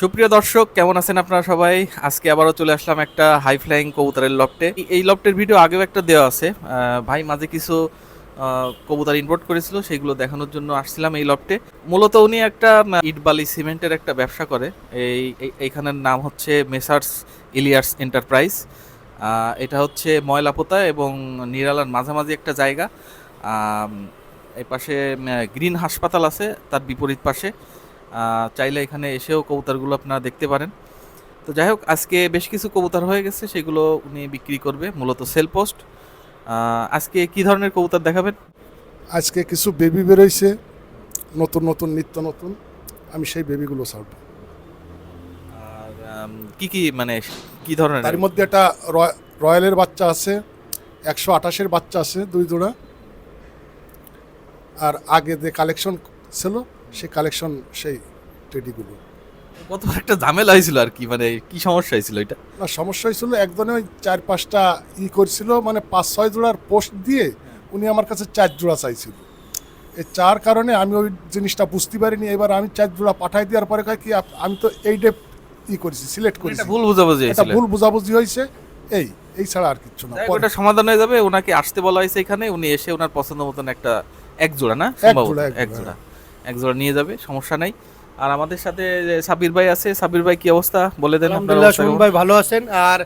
সুপ্রিয় দর্শক কেমন আছেন আপনারা সবাই? আজকে আবারও চলে আসলাম একটা হাই ফ্লাইং কবুতরের লফটে এই লফটের ভিডিও আগেও একটা দেওয়া আছে। ভাই মাঝে কিছু কবুতর ইম্পোর্ট করেছিল সেগুলো দেখানোর জন্য আসছিলাম এই লফটে মূলত উনি একটা আহ, ইট বালি সিমেন্টের একটা ব্যবসা করে। এই এই- এইখানের নাম হচ্ছে মেসার্স ইলিয়ার্স এন্টারপ্রাইজ। এটা হচ্ছে ময়লাপোতা এবং নিরালার মাঝামাঝি একটা জায়গা। এই পাশে গ্রিন হাসপাতাল আছে তার বিপরীত পাশে। চাইলে এখানে এসেও কবুতরগুলো আপনারা দেখতে পারেন। তো যাই হোক আজকে বেশ কিছু কবুতর হয়ে গেছে সেগুলো উনি বিক্রি করবে মূলত সেল পোস্ট। আজকে কি ধরনের কবুতর দেখাবেন? আজকে কিছু বেবি বেরোইছে নতুন নতুন নিত্য নতুন আমি সেই বেবিগুলো ছাড়ব। আর কি কি মানে কি ধরনের? তার মধ্যে একটা রয়- রয়্যালের বাচ্চা আছে একশো আঠাশের বাচ্চা আছে দুই জোড়া। আর আগে যে কালেকশন ছিল সেই কালেকশন সেই টেডিগুলো কত বড় একটা ঝামেলা হয়েছিল আর কি মানে কি সমস্যা হয়েছিল এটা? না সমস্যা হয়েছিল একজনে ওই চার পাঁচটা ই করছিল মানে পাঁচ ছয় জোড়ার পোস্ট দিয়ে উনি আমার কাছে চার জোড়া চাইছিল। এই চার কারণে আমি ওই জিনিসটা বুঝতে পারিনি এবার আমি চার জোড়া পাঠাই দেওয়ার পরে কি আমি তো এই ডে ই করেছি সিলেক্ট করেছি। ভুল বুঝাবুঝি এটা ভুল বোঝাবুঝি হয়েছে এই এই ছাড়া আর কিছু না ওটা সমাধান হয়ে যাবে ওনাকে আসতে বলা হয়েছে এখানে উনি এসে ওনার পছন্দ মতন একটা এক জোড়া না? সম্ভবত, জোড়া, এক এক জোড়া। জোড়া এক জোড়া নিয়ে যাবে সমস্যা নাই। আর আমাদের সাথে সাবির ভাই আছে সাবির ভাই কি অবস্থা? বলে দেন আপনার ভাই ভালো আছেন। আর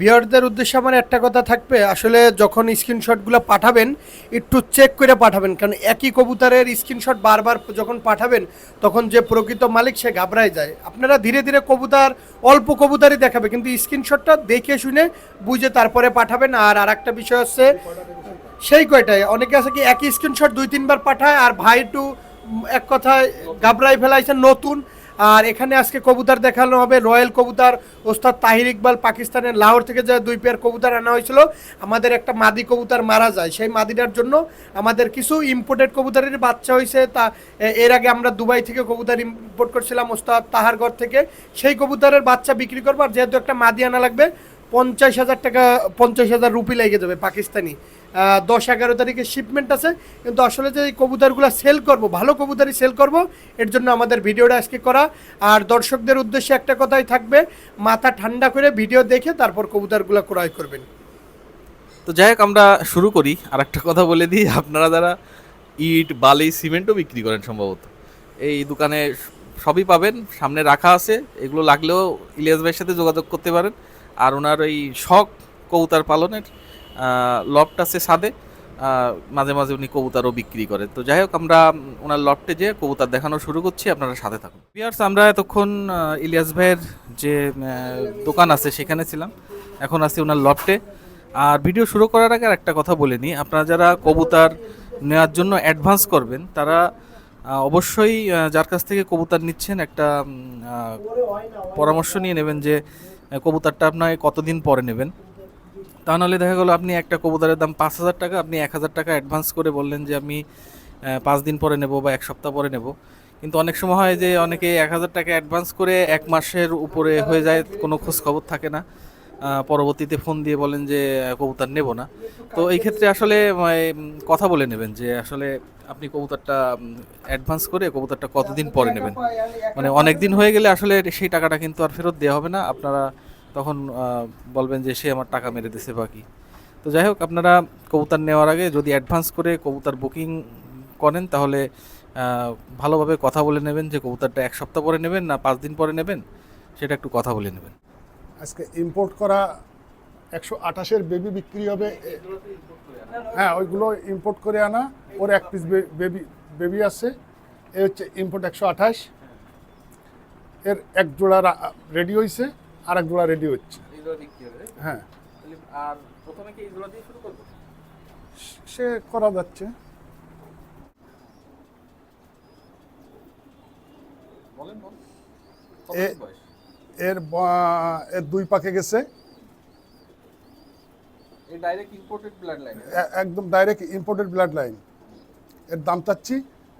বিয়ারদের উদ্দেশ্যে আমার একটা কথা থাকবে। আসলে যখন স্ক্রিনশটগুলো পাঠাবেন একটু চেক করে পাঠাবেন। কারণ একই কবুতরের স্ক্রিনশট বারবার যখন পাঠাবেন তখন যে প্রকৃত মালিক সে ঘাবড়ায় যায়। আপনারা ধীরে ধীরে কবুতর অল্প কবুতরই দেখাবে কিন্তু স্ক্রিনশটটা দেখে শুনে বুঝে তারপরে পাঠাবেন। আর আরেকটা বিষয় হচ্ছে সেই কয়টাই অনেকে আছে কি একই স্ক্রিনশট দুই তিনবার পাঠায় আর ভাই একটু উম, এক কথায় গাবড়াই ফেলাইছে নতুন। আর এখানে আজকে কবুতর দেখানো হবে, রয়্যাল কবুতর, ওস্তাদ তাহির ইকবাল, পাকিস্তানের লাহোর থেকে যে দুই পেয়ার কবুতর আনা হয়েছিল, আমাদের একটা মাদি কবুতর মারা যায়। সেই মাদিটার জন্য আমাদের কিছু ইম্পোর্টেড কবুতরের বাচ্চা হয়েছে, তা এর আগে আমরা দুবাই থেকে কবুতর ইম্পোর্ট করছিলাম ওস্তাদ তাহারগড় থেকে। সেই কবুতরের বাচ্চা বিক্রি করব, আর যেহেতু একটা মাদি আনা লাগবে, পঞ্চাশ হাজার টাকা, পঞ্চাশ হাজার রুপি লেগে যাবে পাকিস্তানি। দশ এগারো তারিখে শিপমেন্ট আছে। কিন্তু আসলে যে এই কবুতরগুলো সেল করব, ভালো কবুতরই সেল করব, এর জন্য আমাদের ভিডিওটা আজকে করা। আর দর্শকদের উদ্দেশ্যে একটা কথাই থাকবে, মাথা ঠান্ডা করে ভিডিও দেখে তারপর কবুতরগুলো ক্রয় করবেন। তো যাই হোক, আমরা শুরু করি। আর একটা কথা বলে দিই, আপনারা যারা ইট, বালি, সিমেন্টও বিক্রি করেন সম্ভবত, এই দোকানে সবই পাবেন, সামনে রাখা আছে, এগুলো লাগলেও ইলিয়াস ভাইয়ের সাথে যোগাযোগ করতে পারেন। আর ওনার ওই শখ কবুতর পালনের লফট আছে সাদে মাঝে মাঝে উনি কবুতারও বিক্রি করে। তো যাই হোক, আমরা ওনার লফটে যে কবুতার দেখানো শুরু করছি, আপনারা সাথে থাকুন। বিয়ার্স আমরা এতক্ষণ ইলিয়াস ভাইয়ের যে দোকান আছে সেখানে ছিলাম, এখন আছি ওনার লফটে। আর ভিডিও শুরু করার আগে একটা কথা বলে নিই, আপনারা যারা কবুতার নেওয়ার জন্য অ্যাডভান্স করবেন, তারা অবশ্যই যার কাছ থেকে কবুতার নিচ্ছেন একটা পরামর্শ নিয়ে নেবেন যে কবুতারটা আপনার কতদিন পরে নেবেন। তা নাহলে দেখা গেলো আপনি একটা কবুতরের দাম পাঁচ হাজার টাকা, আপনি এক হাজার টাকা অ্যাডভান্স করে বললেন যে আমি পাঁচ দিন পরে নেব বা এক সপ্তাহ পরে নেব। কিন্তু অনেক সময় হয় যে অনেকে এক হাজার টাকা অ্যাডভান্স করে এক মাসের উপরে হয়ে যায়, কোনো খোঁজ খবর থাকে না। পরবর্তীতে ফোন দিয়ে বলেন যে কবুতর নেব না। তো এই ক্ষেত্রে আসলে কথা বলে নেবেন যে আসলে আপনি কবুতরটা অ্যাডভান্স করে কবুতরটা কতদিন পরে নেবেন? মানে অনেক দিন হয়ে গেলে আসলে সেই টাকাটা কিন্তু আর ফেরত দেওয়া হবে না। আপনারা তখন বলবেন যে সে আমার টাকা মেরে দিছে বাকি। তো যাই হোক, আপনারা কবুতর নেওয়ার আগে যদি অ্যাডভান্স করে কবুতর বুকিং করেন, তাহলে ভালোভাবে কথা বলে নেবেন যে কবুতরটা এক সপ্তাহ পরে নেবেন না পাঁচ দিন পরে নেবেন, সেটা একটু কথা বলে নেবেন। আজকে ইম্পোর্ট করা একশো আঠাশের বেবি বিক্রি হবে হ্যাঁ ওইগুলো ইম্পোর্ট করে আনা, ওর এক পিস বেবি বেবি আছে, এ হচ্ছে ইম্পোর্ট একশো আঠাশ, এর এক জোড়া রেডি হয়েছে আর জোড়া রেডি হচ্ছে হ্যাঁ। আর প্রথমে কি এইগুলো দিয়ে শুরু করব? সে করা যাচ্ছে। এর এর দুই পাকে গেছে। একদম ডাইরেক্ট ইম্পোর্টেড ব্লাড লাইন এর দাম চাচ্ছি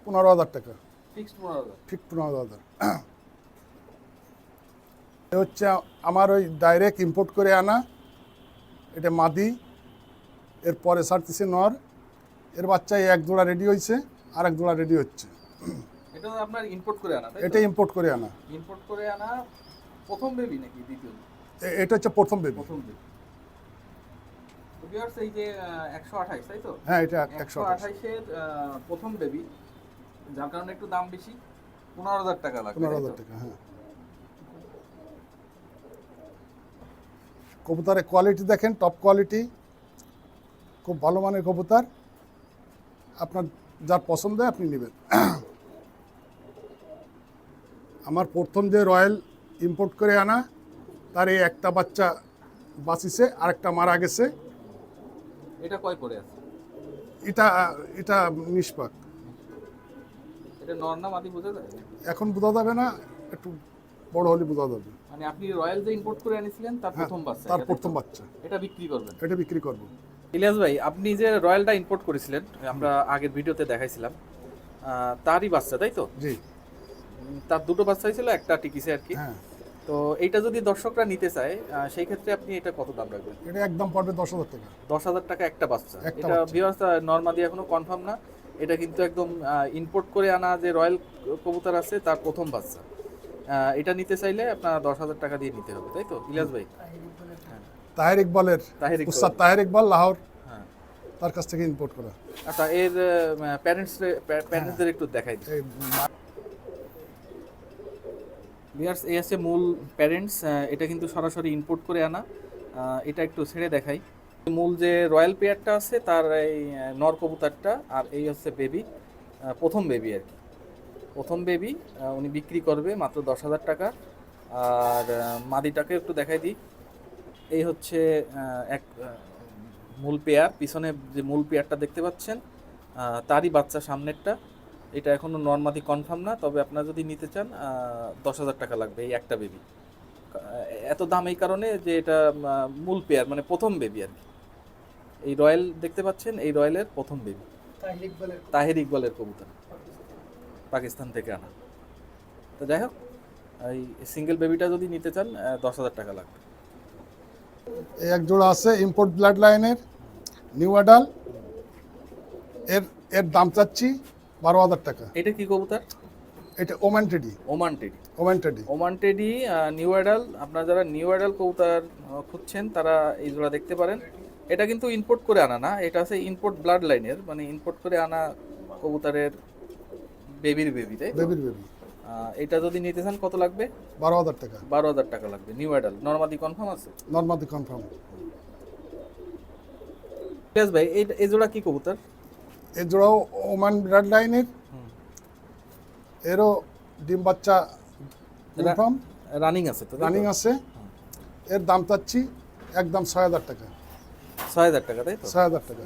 পনেরো হাজার টাকা। ফিক্সড পনেরো ঠিক পনেরো হাজার। এ হচ্ছে আমার ওই ডাইরেক্ট ইম্পোর্ট করে আনা। এটা মাদি এর পরে ছাড়তেছে নর। এর বাচ্চা এক জোড়া রেডি হয়েছে আর এক জোড়া রেডি হচ্ছে। এটা আপনার ইম্পোর্ট করে আনা এটা ইম্পোর্ট করে আনা। ইম্পোর্ট করে আনা প্রথম বেবি নাকি দ্বিতীয়? এটা হচ্ছে প্রথম বেবি প্রথম বেবি ভিউয়ার্স এই যে একশো আঠাইশ তাই তো? হ্যাঁ এটা একশো একশো প্রথম বেবি যার কারণে একটু দাম বেশি পনেরো হাজার টাকা লাগবে পনেরো তাই হাজার তো? টাকা হ্যাঁ। কবুতরের কোয়ালিটি দেখেন টপ কোয়ালিটি খুব ভালো মানের কবুতর। আপনার যার পছন্দ হয় আপনি নেবেন। আমার প্রথম যে রয়্যাল ইম্পোর্ট করে আনা তার এই একটা বাচ্চা বাঁচিছে আরেকটা মারা গেছে। এটা কয় করে আছে? এটা এটা নিষ্পাক। এটা নর না মাদি বোঝা যায়? এখন বোঝা যাবে না একটু বড় হলে বোঝা যাবে। মানে আপনি রয়্যাল যে ইম্পোর্ট করে এনেছিলেন তার হ্যাঁ প্রথম বাচ্চা তার? প্রথম বাচ্চা। এটা বিক্রি করবেন? এটা বিক্রি করব। ইলিয়াস ভাই আপনি যে রয়্যালটা ইম্পোর্ট করেছিলেন আমরা আগের ভিডিওতে দেখাইছিলাম তারই বাচ্চা তাই তো? জি। তার দুটো বাচ্চাই ছিল একটা টিকিসে আর কি। হ্যাঁ। তো এইটা যদি দর্শকরা নিতে চায় সেই ক্ষেত্রে আপনি এটা কত দাম রাখবেন? এটা একদম পড়বে দশ হাজার টাকা। দশ হাজার টাকা একটা বাচ্চা। একটা এটা। ভিউয়ার্স নর্মাদি এখনও কনফার্ম না। এটা কিন্তু একদম ইম্পোর্ট করে আনা যে রয়্যাল কবুতর আছে তার প্রথম বাচ্চা। এটা নিতে চাইলে আপনার দশ হাজার টাকা দিয়ে নিতে হবে তাই তো? ইলিয়াস ভাই? তাহের ইকবালের। উস্তাদ তাহের ইকবাল লাহোর হ্যাঁ। তার কাছ থেকে ইম্পোর্ট করা। আচ্ছা এর প্যারেন্টস প্যারেন্টসদের একটু দেখাই দিই। এই ভিউয়ার্স এই আছে মূল প্যারেন্টস এটা কিন্তু সরাসরি ইম্পোর্ট করে আনা। এটা একটু ছেড়ে দেখাই। মূল যে রয়্যাল পেয়ারটা আছে তার এই নর কবুতরটা আর এই হচ্ছে বেবি প্রথম বেবি আর কি। প্রথম বেবি উনি বিক্রি করবে মাত্র দশ হাজার টাকা। আর মাদিটাকে একটু দেখাই দিই। এই হচ্ছে এক মূল পেয়ার পিছনে যে মূল পেয়ারটা দেখতে পাচ্ছেন তারই বাচ্চা সামনেরটা। এটা এখনও নর্মাদি কনফার্ম না তবে আপনারা যদি নিতে চান দশ হাজার টাকা লাগবে এই একটা বেবি এত দাম এই কারণে যে এটা মূল পেয়ার মানে প্রথম বেবি আর কি। এই রয়্যাল দেখতে পাচ্ছেন এই রয়্যালের প্রথম বেবি তাহের ইকবালের কবুতর। পাকিস্তান থেকে আনা। তো যাই হোক এই সিঙ্গেল বেবিটা যদি নিতে চান দশ হাজার টাকা লাগবে। এক জোড়া আছে ইম্পোর্ট ব্লাড লাইনের নিউ অ্যাডাল এর এর দাম চাচ্ছি বারো হাজার টাকা। এটা কি কবুতর? এটা Oman teddy Oman teddy Oman teddy Oman teddy new adult আপনারা যারা নিউ অ্যাডাল কবুতর খুঁজছেন তারা এই জোড়া দেখতে পারেন। এটা কিন্তু ইম্পোর্ট করে আনা না এটা আছে ইম্পোর্ট ব্লাড লাইনের মানে ইম্পোর্ট করে আনা কবুতরের বেবির বেবি তাই বেবির বেবি এটা যদি নিতে চান কত লাগবে? বারো হাজার টাকা। বারো হাজার টাকা লাগবে। নিউ অ্যাডাল নর্মাদি কনফার্ম আছে? নর্মাদি কনফার্ম ইলিয়াস ভাই এই এই জোড়া কি কবুতর? এর জোড়াও ওমান ব্লাড লাইনের এরও ডিম বাচ্চা কনফার্ম রানিং আছে তো রানিং আছে। এর দাম চাচ্ছি একদম ছয় হাজার টাকা। ছয় হাজার টাকা তাই তো? ছয় হাজার টাকা।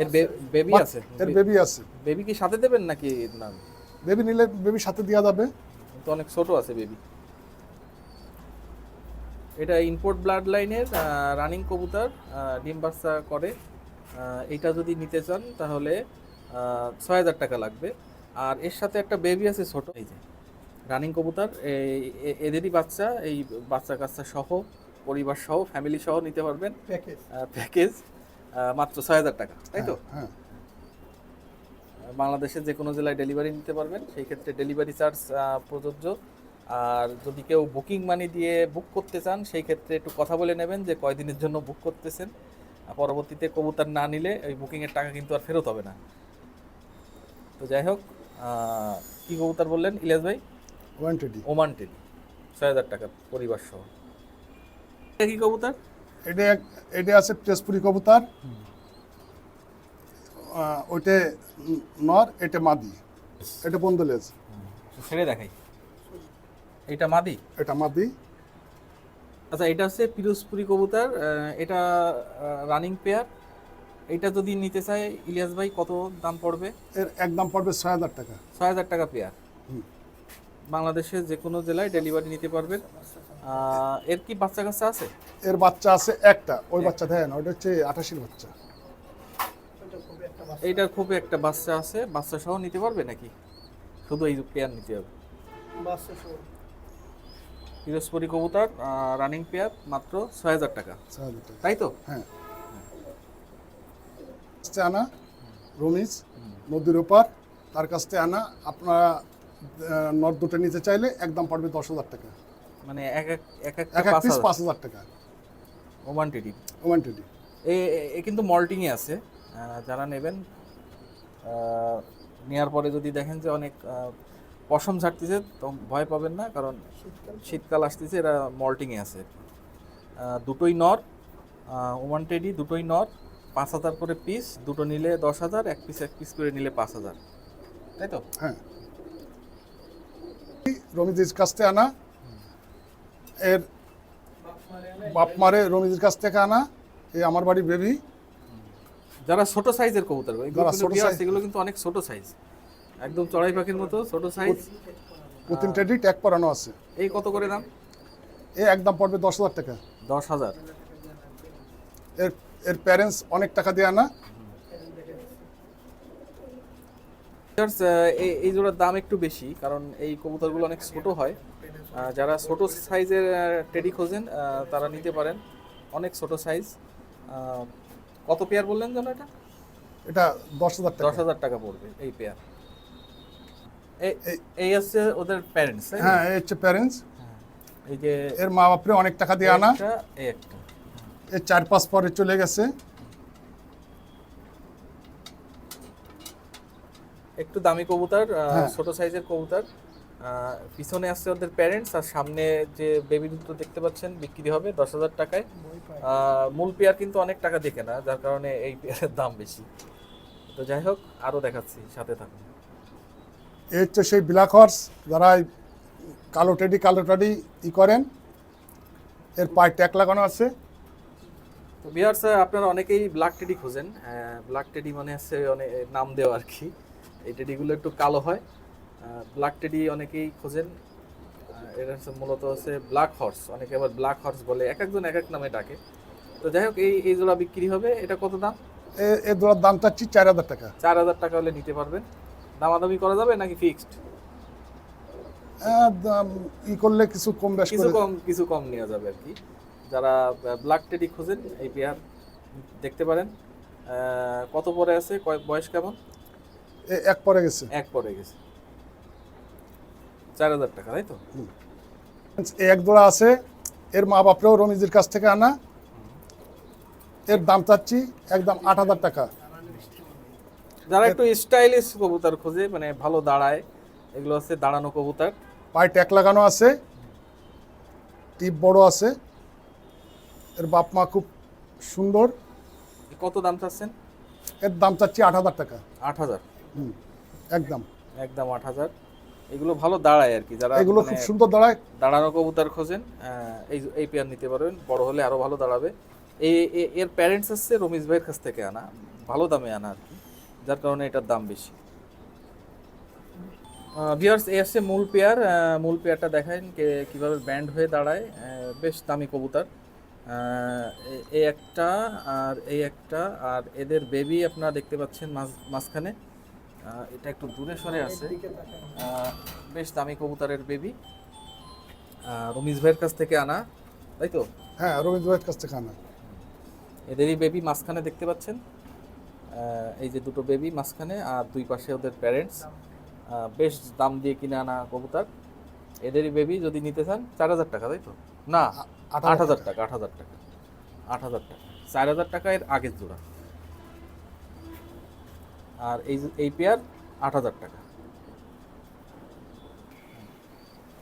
এর বেবি আছে? এর বেবি আছে। বেবি কি সাথে দেবেন নাকি না? বেবি নিলে বেবি সাথে দেওয়া যাবে। তো অনেক ছোট আছে বেবি এটা ইম্পোর্ট ব্লাড লাইনের রানিং কবুতর ডিম বাচ্চা করে। এটা যদি নিতে চান তাহলে ছয় হাজার টাকা লাগবে। আর এর সাথে একটা বেবি আছে ছোট। এই যে রানিং কবুতর এই- এদেরই বাচ্চা এই বাচ্চা কাচ্চা সহ পরিবার সহ ফ্যামিলি সহ নিতে পারবেন। প্যাকেজ মাত্র ছয় হাজার টাকা তাই তো? হ্যাঁ বাংলাদেশের যে কোনো জেলায় ডেলিভারি নিতে পারবেন সেই ক্ষেত্রে ডেলিভারি চার্জ প্রযোজ্য। আর যদি কেউ বুকিং মানি দিয়ে বুক করতে চান সেই ক্ষেত্রে একটু কথা বলে নেবেন যে কয়দিনের জন্য বুক করতেছেন। পরবর্তীতে কবুতর না নিলে ওই বুকিংয়ের টাকা কিন্তু আর ফেরত হবে না। তো যাই হোক কী কবুতর বললেন? ইলিয়াস ভাই? ওমান টেডি ওমান টেলি ছয় হাজার টাকা পরিবার সহ কি কবুতর? এটা এক- এটা আছে তেজপুরি কবুতর। ওইটা নর এটা মাদি। এটা বন্দলেজ ছেড়ে দেখাই। এটা মাদি? এটা মাদি। আচ্ছা এটা হচ্ছে পিরোজপুরি কবুতর এটা রানিং পেয়ার এটা যদি নিতে চায় ইলিয়াস ভাই কত দাম পড়বে? এর একদম পড়বে ছয় হাজার টাকা। ছয় হাজার টাকা পেয়ার হুম। বাংলাদেশের যে কোনো জেলায় ডেলিভারি নিতে পারবেন। এর কি বাচ্চা কাচ্চা আছে? এর বাচ্চা আছে একটা। ওই বাচ্চা দেয় না ওটা হচ্ছে আঠাশির বাচ্চা। এইটার খুব একটা বাচ্চা আছে। বাচ্চা সহ নিতে পারবে নাকি? শুধু এই পেয়ার নিতে হবে। পিরোজপুরি কবুতর রানিং পেয়ার মাত্র ছয় হাজার টাকা। ছয় হাজার টাকা। তাই তো? হ্যাঁ। আনা রমিজ নদীর ওপার। তার কাছ থেকে আনা আপনারা নট দুটো নিতে চাইলে একদম পড়বে দশ হাজার টাকা। মানে এক এক এক এক পিস পাঁচ হাজার। টাকা। ওমান টিডি। ওয়ান টোয়েন্টি এ কিন্তু মল্টিংয়ে আছে। যারা নেবেন নেওয়ার পরে যদি দেখেন যে অনেক পশম ছাড়তেছে তো ভয় পাবেন না কারণ শীতকাল। আসতেছে এরা মল্টিংয়ে আছে। দুটোই নর ওমান টেডি দুটোই নর পাঁচ হাজার করে পিস দুটো নিলে দশ হাজার এক পিস এক পিস করে নিলে পাঁচ হাজার। তাই তো? হ্যাঁ। রমিজির কাছ থেকে আনা। এর বাপ মারে রমিজির কাছ থেকে আনা এই আমার বাড়ি বেবি। যারা ছোট সাইজের কবুতর এগুলো যারা ছোট size- সেগুলো কিন্তু অনেক ছোট সাইজ। একদম চড়াই পাখির মতো ছোট সাইজ। পুতিন টেডি ট্যাগ পরানো আছে। এই কত করে দাম? এ একদম পড়বে দশ হাজার টাকা। দশ হাজার। এর এর প্যারেন্টস অনেক টাকা দিয়ে আনা। এই এই জোড়ার দাম একটু বেশি কারণ এই কবুতরগুলো অনেক ছোট হয়। যারা ছোট সাইজের টেডি খোঁজেন তারা নিতে পারেন। অনেক ছোট সাইজ কত পেয়ার বললেন যেন এটা? এটা দশ হাজার দশ হাজার টাকা পড়বে এই পেয়ার এই- এই হচ্ছে ওদের প্যারেন্টস হ্যাঁ এই হচ্ছে প্যারেন্টস এই যে এর মা বাপরে অনেক টাকা দিয়ে আনা। এই একটা। এর চার পাঁচ পরে চলে গেছে। একটু দামি কবুতর হ্যাঁ। ছোট সাইজের কবুতর। পিছনে আসছে ওদের প্যারেন্টস আর সামনে যে বেবি দুটো দেখতে পাচ্ছেন বিক্রি হবে দশ হাজার টাকায়। মূল পেয়ার কিন্তু অনেক টাকা দেখে না যার কারণে এই পেয়ারের দাম বেশি। তো যাই হোক আরও দেখাচ্ছি সাথে থাকুন। এই হচ্ছে সেই ব্ল্যাক হর্স যারা কালো টেডি কালো টেডি ই করেন। এর পায়ে ট্যাক লাগানো আছে। তো বিহার স্যার আপনারা অনেকেই ব্ল্যাক টেডি খোঁজেন। ব্ল্যাক টেডি মানে হচ্ছে অনেক নাম দেওয়া আর কি। এই টেডিগুলো একটু কালো হয়। ব্ল্যাক টেডি অনেকেই খোঁজেন। এটা হচ্ছে মূলত হচ্ছে ব্ল্যাক হর্স অনেকে আবার ব্ল্যাক হর্স বলে এক একজন এক এক নামে ডাকে। তো যাই হোক এই এই জোড়া বিক্রি হবে। এটা কত দাম? এ- দোড়ার দাম চাচ্ছি চার হাজার টাকা। চার হাজার টাকা হলে নিতে পারবেন। দামাদামি করা যাবে নাকি ফিক্সড দাম ই করলে কিছু কম বেশ কিছু কম কিছু কম নেওয়া যাবে আর কি। যারা ব্ল্যাক টেডি খোঁজেন এই পেয়ার দেখতে পারেন। কত পরে আছে? কয় বয়স কেমন? এক পরে গেছে। এক পরে গেছে। চার হাজার টাকা তাই তো? এক দোড়া আছে এর মা বাপরেও রমিজির কাছ থেকে আনা। এর দাম চাচ্ছি একদম আট হাজার টাকা। যারা একটু স্টাইলিশ কবুতর খোঁজে মানে ভালো দাঁড়ায় এগুলো হচ্ছে দাঁড়ানো কবুতর। পায়ে ট্যাগ লাগানো আছে টিপ বড় আছে। এর বাপ মা খুব সুন্দর। কত দাম চাচ্ছেন? এর দাম চাচ্ছি আট হাজার টাকা। আট হাজার। হুম, একদম। একদম আট হাজার। এগুলো ভালো দাঁড়ায় আর কি যারা এগুলো মানে খুব সুন্দর দাঁড়ায়। দাঁড়ানো কবুতর খোঁজেন এই এই পেয়ার নিতে পারবেন বড় হলে আরও ভালো দাঁড়াবে। এই এ- এর প্যারেন্টস হচ্ছে রমিজ ভাইয়ের কাছ থেকে আনা ভালো দামে আনা আর কি যার কারণে এটার দাম বেশি। ভিউয়ার্স এই হচ্ছে মূল পেয়ার মূল পেয়ারটা দেখেন কীভাবে ব্যান্ড হয়ে দাঁড়ায় বেশ দামি কবুতর। এই একটা আর এই একটা আর এদের বেবি আপনারা দেখতে পাচ্ছেন মাঝ- মাঝখানে। এটা একটু দূরে সরে আছে। বেশ দামি কবুতরের বেবি রমিজ ভাইয়ের কাছ থেকে আনা তাই তো? হ্যাঁ রবীন্দ্র ভাইয়ের কাছ থেকে আনা। এদেরই বেবি মাঝখানে দেখতে পাচ্ছেন। এই যে দুটো বেবি মাঝখানে আর দুই পাশে ওদের প্যারেন্টস বেশ দাম দিয়ে কিনে আনা কবুতর। এদেরই বেবি যদি নিতে চান চার হাজার টাকা তাই তো? না আট হাজার টাকা আট হাজার টাকা। আট হাজার টাকা। চার হাজার টাকা এর আগের জোড়া। আর এই এই পেয়ার আট হাজার টাকা।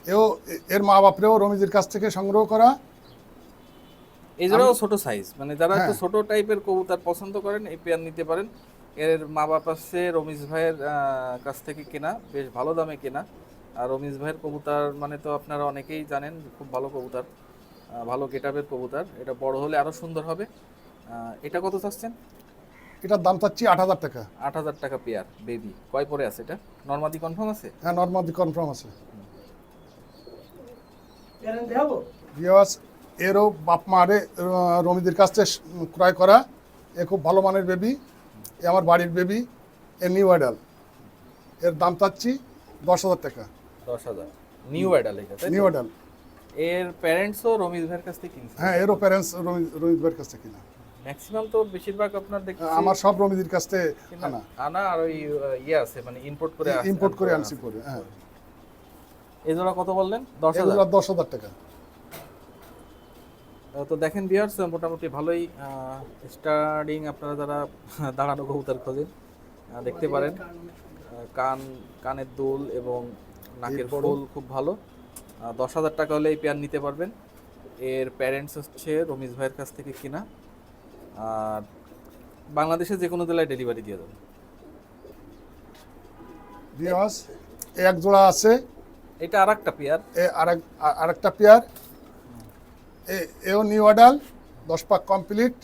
এও এর মা বাপরেও রমিজির কাছ থেকে সংগ্রহ করা? এই জোড়াও ছোট সাইজ মানে যারা একটু হ্যাঁ। ছোট টাইপের কবুতর পছন্দ করেন এই পেয়ার নিতে পারেন। এর মা বাপ আছে রমিজ ভাইয়ের কাছ থেকে কেনা বেশ ভালো দামে কেনা। আর রমিজ ভাইয়ের কবুতর মানে তো আপনারা অনেকেই জানেন খুব ভালো কবুতর ভালো গেটাবের কবুতর। এটা বড় হলে আরও সুন্দর হবে। এটা কত চাচ্ছেন? এটার দাম চাচ্ছি আট হাজার টাকা। আট হাজার টাকা পেয়ার বেবি কয় পরে আছে এটা? নর্মাদি কনফার্ম আছে? হ্যাঁ নর্মাদি কনফার্ম আছে। এরও বাপ মারে রমিদির কাছ থেকে ক্রয় করা এ খুব ভালো মানের বেবি এ আমার বাড়ির বেবি এ নিউ আইডাল এর দাম চাচ্ছি দশ হাজার টাকা। দশ হাজার। নিউ তাই নিউ আইডাল এর প্যারেন্টসও রমিজ ভাইয়ের কাছ থেকে কিনছে? হ্যাঁ এরও প্যারেন্টস রমিত ভাইয়ের কাছ থেকে কিনা। ম্যাক্সিমাম তো বেশিরভাগ আপনার দেখছি আমার সব রমিদির কাছ থেকে আনা। আনা আর ওই ইয়ে আছে মানে ইম্পোর্ট করে আস- ইম্পোর্ট করে আনছি। করে হ্যাঁ। এই জোড়া কত বললেন? দশ হাজার? দশ হাজার টাকা। তো দেখেন বিয়ার্স মোটামুটি ভালোই স্টার্টিং আপনারা যারা দাঁড়ানো কবুতর খোঁজেন দেখতে পারেন। কান কানের দুল এবং নাকের ফুল খুব ভালো। দশ হাজার টাকা হলে এই পেয়ার নিতে পারবেন। এর প্যারেন্টস হচ্ছে রমিজ ভাইয়ের কাছ থেকে কিনা। আর বাংলাদেশে যে কোনো জেলায় ডেলিভারি দিয়ে দেবেন বিয়াস এক জোড়া আছে। এটা আর একটা পেয়ার এ আরেক আ- আরেকটা পেয়ার এ এও নিউ অর্ডার দশ পাক কমপ্লিট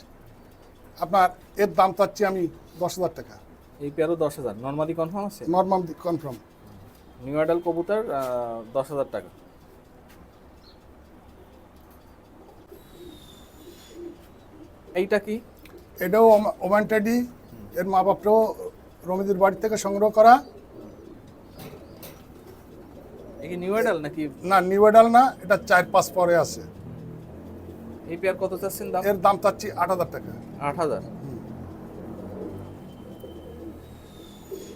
আপনার এর দাম চাচ্ছি আমি দশ হাজার টাকা। এই পেয়ারও দশ হাজার। নর্মালি কনফার্ম আছে? নর্মাল কনফার্ম নিউ আডাল কবুতর দশ হাজার টাকা। এইটা কি? এটাও ওমা- ওমান টেডি এর মা বাপটাও রমিদির বাড়ি থেকে সংগ্রহ করা। এ নিউ আডাল নাকি? না নিউ না এটা চার পাঁচ পরে আছে। এই পেয়ার কত চাচ্ছেন দাম? এর দাম চাচ্ছি আট হাজার টাকা। আট হাজার।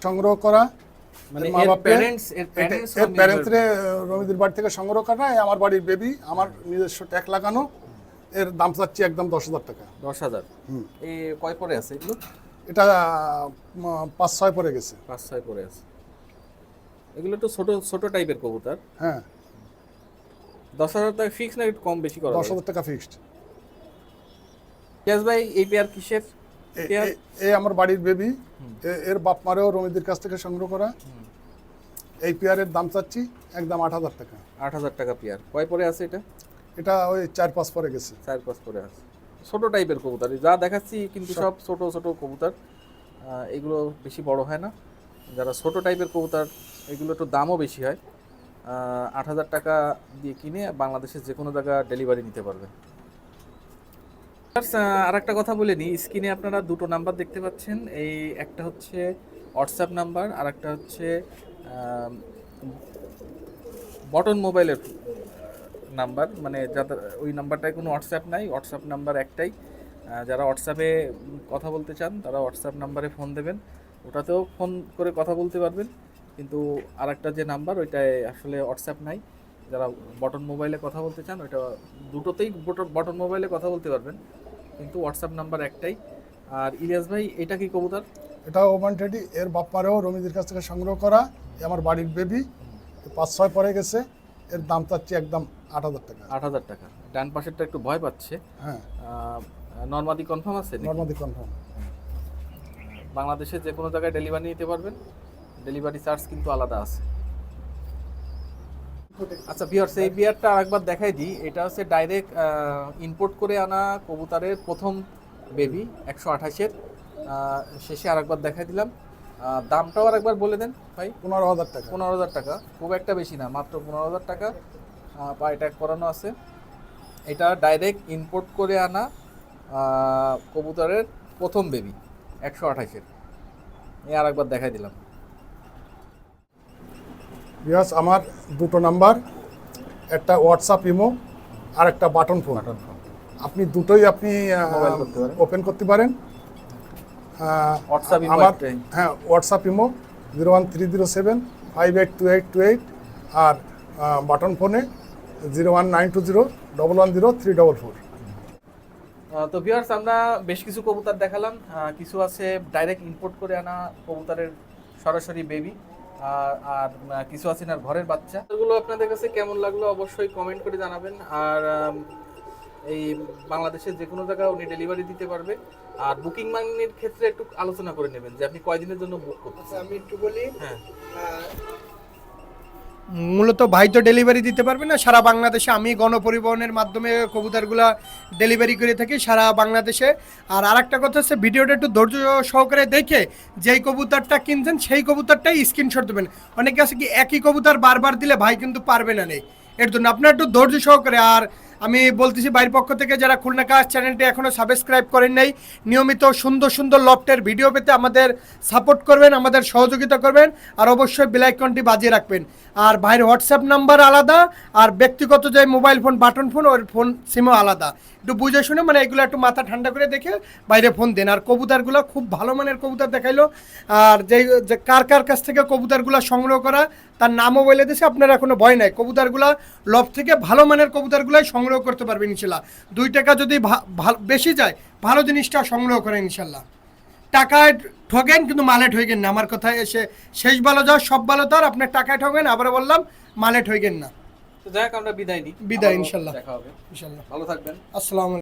সংগ্রহ করা। মানে মা বাপে- প্যারেন্টস এর প্যারেন্টস এর রমিদির বাড়ি থেকে সংগ্রহ করা আমার বাড়ির বেবি আমার নিজস্ব ট্যাগ লাগানো। এর দাম চাচ্ছি একদম দশ হাজার টাকা। দশ হাজার? হুম। এই কয় পরে আছে এগুলো? এটা পাঁচ ছয় পরে গেছে। পাঁচ ছয় পরে আছে। এগুলো তো ছোট ছোট টাইপের কবুতর। হ্যাঁ। দশ হাজার টাকা ফিক্স না একটু কম বেশি করা দশ হাজার টাকা ফিক্সড ইয়াস ভাই এই পেয়ার কিসের? পেয়ার? এ আমার বাড়ির বেবি এর বাপ মারেও রমিদির কাছ থেকে সংগ্রহ করা। এই পেয়ারের দাম চাচ্ছি একদম আট হাজার টাকা। আট হাজার টাকা পেয়ার। কয় পরে আছে এটা? এটা ওই চার পাঁচ পরে গেছে। চার পাঁচ করে আছে। ছোট টাইপের কবুতর। যা দেখাচ্ছি কিন্তু সব ছোট ছোট কবুতর। এগুলো বেশি বড় হয় না। যারা ছোট টাইপের কবুতর এগুলো একটু দামও বেশি হয়। আট হাজার টাকা দিয়ে কিনে বাংলাদেশের যে কোনো জায়গা ডেলিভারি নিতে পারবেন। আর একটা কথা বলে নিই। স্ক্রিনে আপনারা দুটো নাম্বার দেখতে পাচ্ছেন। এই একটা হচ্ছে হোয়াটসঅ্যাপ নাম্বার আর একটা হচ্ছে বটন মোবাইলের নাম্বার মানে যাদের, ওই নাম্বারটায় কোনো হোয়াটসঅ্যাপ নাই হোয়াটসঅ্যাপ নাম্বার একটাই। যারা হোয়াটসঅ্যাপে কথা বলতে চান, তারা হোয়াটসঅ্যাপ নাম্বারে ফোন দেবেন। ওটাতেও ফোন করে কথা বলতে পারবেন, কিন্তু আরেকটা যে নাম্বার ওইটায় আসলে হোয়াটসঅ্যাপ নাই। যারা বটন মোবাইলে কথা বলতে চান, ওইটা দুটোতেই বটন মোবাইলে কথা বলতে পারবেন। কিন্তু হোয়াটসঅ্যাপ নাম্বার একটাই। আর ইলিয়াস ভাই, এটা কি কবুতর? এটা ওমান টেডি এর বাপ মারেও রমিদির কাছ থেকে সংগ্রহ করা। আমার বাড়ির বেবি পাঁচ ছয় পরে গেছে। এর দাম চাচ্ছি একদম আট হাজার টাকা। আট হাজার টাকা। ডান পাশেরটা একটু ভয় পাচ্ছে। হ্যাঁ। নর্মাদি কনফার্ম আছে নর্মাদি কনফার্ম বাংলাদেশে যে কোনো জায়গায় ডেলিভারি নিতে পারবেন। ডেলিভারি চার্জ কিন্তু আলাদা আছে। আচ্ছা বিয়ার্স এই বিয়ারটা আরেকবার দেখাই দিই। এটা হচ্ছে ডাইরেক্ট ইম্পোর্ট করে আনা কবুতরের প্রথম বেবি একশো আঠাশের। শেষে আরেকবার দেখাই দিলাম। দামটাও আরেকবার বলে দেন ভাই। পনেরো হাজার টাকা। পনেরো হাজার টাকা। খুব একটা বেশি না মাত্র পনেরো হাজার টাকা বা এটা করানো আছে। এটা ডাইরেক্ট ইম্পোর্ট করে আনা কবুতরের প্রথম বেবি একশো আঠাশের। এই আর একবার দেখাই দিলাম। বিয়াস আমার দুটো নাম্বার একটা হোয়াটসঅ্যাপ ইমো আর একটা বাটন ফোন আপনি দুটোই আপনি করতে পারেন। ওপেন করতে পারেন। আমার। হ্যাঁ WhatsApp imo zero one three zero seven five eight two eight two eight আর বাটন ফোনে zero one nine two zero double one zero three double four তো ভিউয়ার্স আমরা বেশ কিছু কবুতর দেখালাম। কিছু আছে ডাইরেক্ট ইম্পোর্ট করে আনা কবুতরের সরাসরি বেবি আর আর কিছু আছে না ঘরের বাচ্চা। এগুলো আপনাদের কাছে কেমন লাগল অবশ্যই কমেন্ট করে জানাবেন। আর এই বাংলাদেশের যে কোনো জায়গায় উনি ডেলিভারি দিতে পারবে। আর বুকিং মানির ক্ষেত্রে একটু আলোচনা করে নেবেন যে আপনি কয়দিনের জন্য বুক করতেছেন। আমি একটু বলি হ্যাঁ। মূলত ভাই তো ডেলিভারি দিতে পারবে না সারা বাংলাদেশে আমি গণপরিবহনের মাধ্যমে কবুতরগুলা ডেলিভারি করে থাকি সারা বাংলাদেশে। আর আরেকটা কথা হচ্ছে ভিডিওটা একটু ধৈর্য সহকারে দেখে যেই কবুতরটা কিনছেন সেই কবুতরটাই স্ক্রিনশট দেবেন। অনেকে আছে কি একই কবুতর বারবার দিলে ভাই কিন্তু পারবে না নেই। এর জন্য আপনার একটু ধৈর্য সহকারে আর আমি বলতেছি বাইরের পক্ষ থেকে যারা খুলনা কাজ চ্যানেলটি এখনও সাবস্ক্রাইব করেন নাই, নিয়মিত সুন্দর সুন্দর লফটের ভিডিও পেতে আমাদের সাপোর্ট করবেন, আমাদের সহযোগিতা করবেন, আর অবশ্যই বিলাইকনটি বাজিয়ে রাখবেন। আর ভাইয়ের হোয়াটসঅ্যাপ নাম্বার আলাদা, আর ব্যক্তিগত যে মোবাইল ফোন বাটন ফোন ওর ফোন সিমও আলাদা। একটু বুঝে শুনে মানে এগুলো একটু মাথা ঠান্ডা করে দেখে বাইরে ফোন দেন। আর কবুতরগুলো খুব ভালো মানের কবুতার দেখাইলো। আর যে কার কার কাছ থেকে কবুতরগুলো সংগ্রহ করা, তার নামও বলে দিয়েছে, আপনারা কোনো ভয় নাই। কবুতরগুলো লব থেকে ভালো মানের কবুতরগুলাই সংগ্রহ করতে পারবেন ইনশাল্লাহ। দুই টাকা যদি বেশি যায়, ভালো জিনিসটা সংগ্রহ করেন ইনশাল্লাহ। টাকায় ঠকেন কিন্তু মালে ঠকেন না। আমার কথায় এসে শেষ ভালো যাও সব ভালো তার আপনার টাকায় ঠকেন আবার বললাম, মালে ঠকেন না। তো যাই হোক আমরা বিদায় নিই। বিদায়, ইনশাল্লাহ। দেখা হবে। ইনশাল্লাহ। ভালো থাকবেন। আসসালামু